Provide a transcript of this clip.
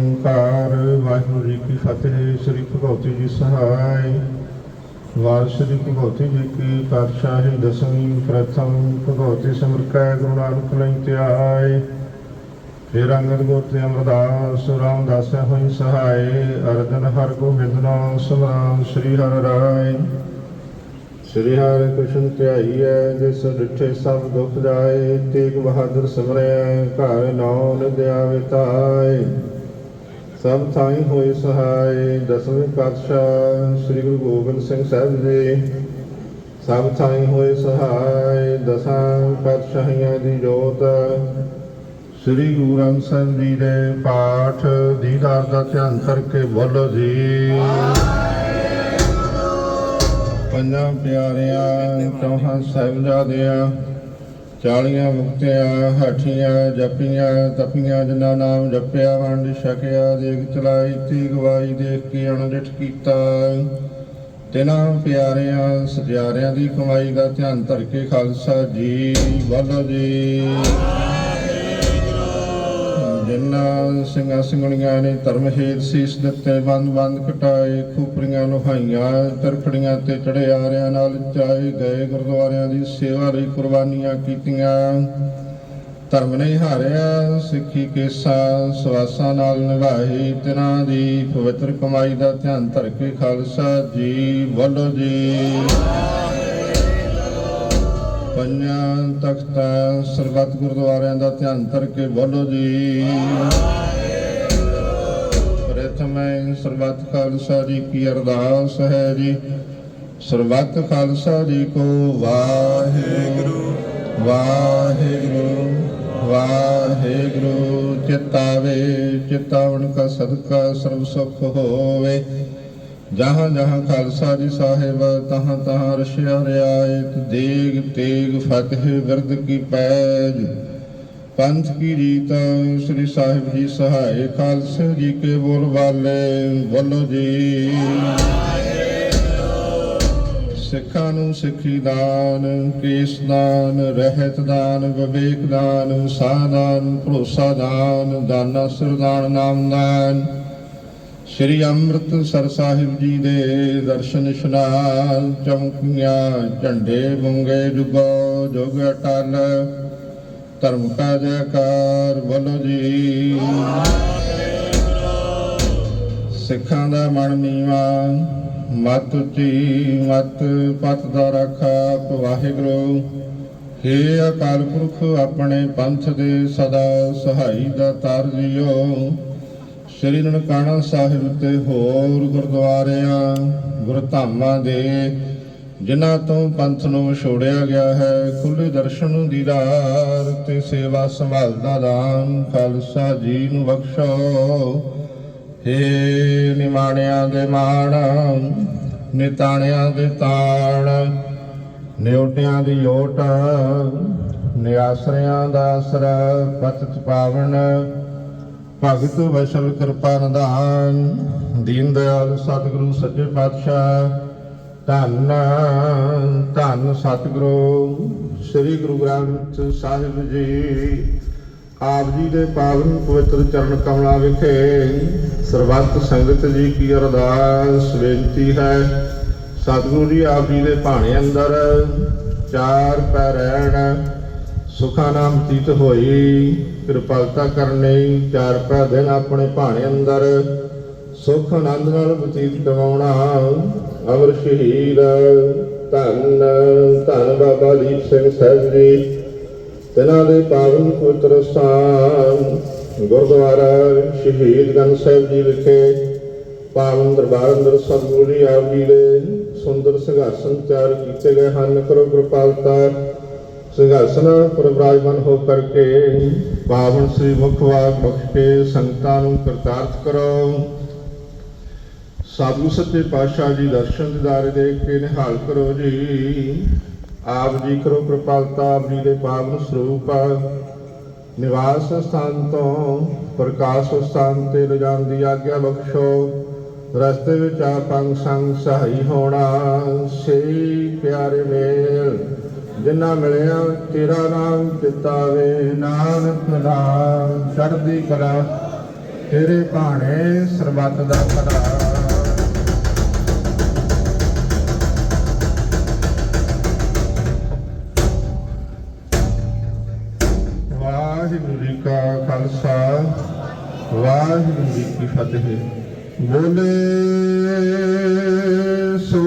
ਓੰਕਾਰ, ਵਾਹਿਗੁਰੂ ਜੀ ਕੀ ਫਤਿਹ, ਸ੍ਰੀ ਭਗਵਤੀ ਜੀ ਸਹਾਇ। ਵਾਸਰੀ ਸ੍ਰੀ ਜੀ ਕੀ ਪਾਤਸ਼ਾਹੀ ਦਸਵੀਂ, ਪ੍ਰਥਮ, ਭਗਵਤੀ ਸਿਮਰ ਕੈ ਗੁਰੂ ਨਾਨਕ ਲਈ ਧਿਆਏ ਫਿਰ ਅੰਗਦ ਗੁਰ ਤੇ ਅਮਰਦਾਸ, ਰਾਮਦਾਸ ਹੋਈ ਸਹਾਇ। ਅਰਜਨ ਹਰ ਗੋਬਿੰਦ ਨਾਮ ਸਿਮਰਨ ਸ੍ਰੀ ਹਰਿ ਰਾਏ ਸ੍ਰੀ ਹਰਿ ਕ੍ਰਿਸ਼ਨ ਧਿਆਈਐ, ਜਿਸ ਡਿਠੇ ਸਭ ਦੁਖ ਜਾਏ, ਤੇਗ ਬਹਾਦਰ ਸਿਮਰੈ, ਘਰ ਨੌ ਨਿਦਿਆ ਵਿਤਾਏ ਸਭ ਥਾਈ ਹੋਏ ਸਹਾਈ, ਦਸਵੇਂ ਪਾਤਸ਼ਾਹ ਸ੍ਰੀ ਗੁਰੂ ਗੋਬਿੰਦ ਸਿੰਘ ਸਾਹਿਬ ਜੀ। ਸਭ ਥਾਈ ਹੋਏ ਸਹਾਈ, ਦਸਾਂ ਪਾਤਸ਼ਾਹੀਆਂ ਦੀ ਜੋਤ। ਸ੍ਰੀ ਗੁਰੂ ਗ੍ਰੰਥ ਸਾਹਿਬ ਜੀ ਦੇ ਪਾਠ ਦੀਦਾਰ ਦਾ ਧਿਆਨ ਕਰਕੇ ਬੋਲੋ ਜੀ। ਪੰਜਾਂ ਪਿਆਰਿਆਂ, ਚੌਹਾਂ ਸਾਹਿਬਜ਼ਾਦਿਆਂ ਚਾਲੀਆਂ ਮੁਕਤਿਆਂ, ਹਾਠੀਆਂ, ਜਪੀਆਂ, ਤਪੀਆਂ, ਜਿਨ੍ਹਾਂ ਨਾਮ ਜਪਿਆ, ਵੰਡ ਛਕਿਆ, ਦੇਖ ਚਲਾਈ ਤੀ ਗਵਾਈ ਦੇਖ ਕੇ ਅਣਡਿਠ ਕੀਤਾ। ਤਿਨਾਂ ਪਿਆਰਿਆਂ, ਸਤਿਆਰਿਆਂ ਦੀ ਕਮਾਈ ਦਾ ਧਿਆਨ ਧਰ ਕੇ ਖਾਲਸਾ ਜੀ ਬੋਲੋ ਜੀ। ਜਿਨ੍ਹਾਂ ਸਿੰਘਾਂ ਸਿੰਘਣੀਆਂ ਨੇ ਧਰਮ ਹੇਤ ਸੀਸ ਦਿੱਤੇ, ਬੰਦ ਬੰਦ ਕਟਾਏ ਖੂਪਰੀਆਂ ਲੋਹਾਈਆਂ ਤਰਖੜੀਆਂ ਤੇ ਚੜਿਆਰਿਆਂ ਨਾਲ ਚਾਏ ਗਏ ਗੁਰਦੁਆਰਿਆਂ ਦੀ ਸੇਵਾ ਲਈ ਕੁਰਬਾਨੀਆਂ ਕੀਤੀਆਂ। ਧਰਮ ਨੇ ਹਾਰਿਆ, ਸਿੱਖੀ ਕੇਸਾਂ ਸਵਾਸਾਂ ਨਾਲ ਨਿਭਾਈ ਤਿਨਾਂ ਦੀ ਪਵਿੱਤਰ ਕਮਾਈ ਦਾ ਧਿਆਨ ਧਰ ਕੇ ਖਾਲਸਾ ਜੀ ਬੋਲੋ ਜੀ। ਪੰਜਾਂ ਤਖਤਾਂ ਸਰਬੱਤ ਗੁਰਦੁਆਰਿਆਂ ਦਾ ਧਿਆਨ ਧਰ ਬੋਲੋ ਜੀ। ਪ੍ਰਥਮੇ ਸਰਬੱਤ ਖਾਲਸਾ ਜੀ ਕੀ ਅਰਦਾਸ ਹੈ ਜੀ। ਸਰਬੱਤ ਖਾਲਸਾ ਜੀ ਕੋ ਵਾਹਿਗੁਰੂ ਵਾਹਿਗੁਰੂ ਵਾਹਿਗੁਰੂ। ਚਿਤਾਵੇ ਚਿਤਾਵਨ ਕਾ ਸਦਕਾ ਸਰਬ ਸੁਖ ਹੋਵੇ। ਜਹਾਂ ਜਹਾਂ ਖਾਲਸਾ ਜੀ ਸਾਹਿਬ, ਤਹਾਂ ਤਹਾਂ ਰਸ਼ਿਆ ਰਿਆਇਤ ਦੇਗ ਤੇਗ ਫਤਿਹ ਵਿਰਦ ਕੀ ਪੈਜ। ਪੰਥ ਕੀ ਰੀਤ ਸ੍ਰੀ ਸਾਹਿਬ ਜੀ ਸਹਾਇ ਖਾਲਸੇ ਜੀ ਕੇ ਬੋਲ ਵਾਲੇ, ਬੋਲੋ ਜੀ। ਸਿੱਖਾਂ ਨੂੰ ਸਿੱਖੀ ਦਾਨ, ਕੇਸ ਦਾਨ, ਰਹਿਤ ਦਾਨ, ਵਿਵੇਕ ਦਾਨ ਸਾਦਾਨ ਭਰੋਸਾ ਦਾਨ, ਦਾਨਾ ਸਰਦਾਨ ਨਾਮ ਦਾਨ। ਸ਼੍ਰੀ ਅੰਮ੍ਰਿਤਸਰ ਸਾਹਿਬ ਜੀ ਦੇ ਦਰਸ਼ਨ ਇਸ਼ਨਾਨ ਚਮਕੀਆਂ ਝੰਡੇ ਬੁੰਗੇ, ਜੁਗੋ ਜੁਗ ਅਟਲ, ਧਰਮ ਕਾ ਜੈਕਾਰ ਬੋਲੋ ਜੀ। ਸਿੱਖਾਂ ਦਾ ਮਨ ਨੀਵਾ, ਮਤ ਉੱਚੀ, ਮਤ ਪਤ ਦਾ ਰਾਖਾ ਵਾਹਿਗੁਰੂ। ਹੇ ਅਕਾਲ ਪੁਰਖ, ਆਪਣੇ ਪੰਥ ਦੇ ਸਦਾ ਸਹਾਈ ਦਾ ਤਾਰ ਜੀਓ। ਸ੍ਰੀ ਨਨਕਾਣਾ ਸਾਹਿਬ ਤੇ ਹੋਰ ਗੁਰਦੁਆਰਿਆਂ, ਗੁਰਧਾਮਾਂ ਦੇ, ਜਿਨ੍ਹਾਂ ਤੋਂ ਪੰਥ ਨੂੰ ਛੋੜਿਆ ਗਿਆ ਹੈ ਖੁੱਲੇ ਦਰਸ਼ਨ ਦੀਦਾਰ ਤੇ ਸੇਵਾ ਸੰਭਾਲ ਦਾ ਦਾਨ, ਖਾਲਸਾ ਜੀ ਨੂੰ ਬਖਸ਼ੋ। ਹੇ ਨਿਮਾਣਿਆਂ ਦੇ ਮਾਣ, ਨਿਤਾਣਿਆਂ ਦੇ ਤਾਣ, ਨਿਉਟਿਆਂ ਦੀ ਓਟ, ਨਿਆਸਰਿਆਂ ਦਾ ਆਸਰਾ ਪਤਿਤ ਪਾਵਨ ਭਗਤ ਵੈਸ਼ਲ ਕਿਰਪਾ ਨਿਧਾਨ, ਦੀਨ ਦਿਆਲ ਸਤਿਗੁਰੂ ਸੱਚੇ ਪਾਤਸ਼ਾਹ। ਧੰਨ ਧੰਨ ਸਤਿਗੁਰੂ, ਸ੍ਰੀ ਗੁਰੂ ਗ੍ਰੰਥ ਸਾਹਿਬ ਜੀ। ਆਪ ਜੀ ਦੇ ਪਾਵਨ ਪਵਿੱਤਰ ਚਰਨ ਕਮਲਾਂ ਵਿਖੇ ਸਰਬੱਤ ਸੰਗਤ ਜੀ ਕੀ ਅਰਦਾਸ, ਬੇਨਤੀ ਹੈ। ਸਤਿਗੁਰੂ ਜੀ, ਆਪ ਜੀ ਦੇ ਭਾਣੇ ਅੰਦਰ ਚਾਰ ਪੈ ਰਹਿਣ। ਸੁਖਾ ਨਾਮ ਹੋਈ, ਕਿਰਪਾਲਤਾ ਕਰਨੀ, ਚਾਰ ਪੈ ਦਿਨ ਆਪਣੇ ਭਾਣੇ ਅੰਦਰ। ਸੁਖ ਆਨੰਦ ਨਾਲ ਬਤੀਤ ਕਰਵਾਉਣਾ ਅਮਰ ਸ਼ਹੀਦ। ਧੰਨ ਧੰਨ ਬਾਬਾ ਦੀਪ ਸਿੰਘ ਸਾਹਿਬ ਜੀ, ਤਿਨਾਂ ਦੇ ਪਾਵਨ ਪਵਿੱਤਰ ਸਥਾਨ ਗੁਰਦੁਆਰਾ ਸ਼ਹੀਦ ਗੰਜ ਸਾਹਿਬ ਜੀ ਵਿਖੇ, ਪਾਵਨ ਦਰਬਾਰ ਅੰਦਰ ਸਤਿਗੁਰੂ ਜੀ ਆਪ ਜੀ ਦੇ ਸੁੰਦਰ ਸਿੰਘਾਸਨ ਤਿਆਰ ਕੀਤੇ ਗਏ ਹਨ। ਕਰੋ ਕਿਰਪਾਲਤਾ। ਸੰਘਰਸ਼ ਪਰ ਵਿਰਾਜਮਾਨ ਹੋ ਕਰਕੇ ਪਾਵਨ ਸ੍ਰੀ ਮੁਖ ਵਾਕ ਬਖਸ਼ ਕੇ ਸੰਗਤਾਂ ਨੂੰ ਕਰਤਾਰਥ ਕਰੋ ਸਾਧੂ ਸੱਚੇ ਪਾਤਸ਼ਾਹ ਜੀ ਦਰਸ਼ਨ ਦਿਦਾਰੇ ਦੇਖ ਕੇ ਨਿਹਾਲ ਕਰੋ ਜੀ। ਆਪ ਜੀ ਕਰੋ ਕਿਰਪਾਲਤਾ ਆਪ ਜੀ ਦੇ ਪਾਵਨ ਸਰੂਪ ਨਿਵਾਸ ਸਥਾਨ ਤੋਂ ਪ੍ਰਕਾਸ਼ ਸਥਾਨ ਤੇ ਲਿਜਾਣ ਦੀ ਆਗਿਆ ਬਖਸ਼ੋ। ਰਸਤੇ ਵਿੱਚ ਆਪੰਗ ਸੰਗ ਸਹਾਈ ਹੋਣਾ। ਸਹੀ ਪਿਆਰੇ ਮੇਲ ਜਿਨ੍ਹਾਂ ਮਿਲਿਆ ਤੇਰਾ ਨਾਮ ਚਿਤਾਵੇ ਨਾਨਕ ਨਾਮ ਚੜ੍ਹਦੀ ਕਲਾ, ਤੇਰੇ ਭਾਣੇ ਸਰਬੱਤ ਦਾ ਭਲਾ। ਵਾਹਿਗੁਰੂ ਜੀ ਕਾ ਖਾਲਸਾ, ਵਾਹਿਗੁਰੂ ਜੀ ਕੀ ਫਤਿਹ। ਬੋਲੇ ਸੋ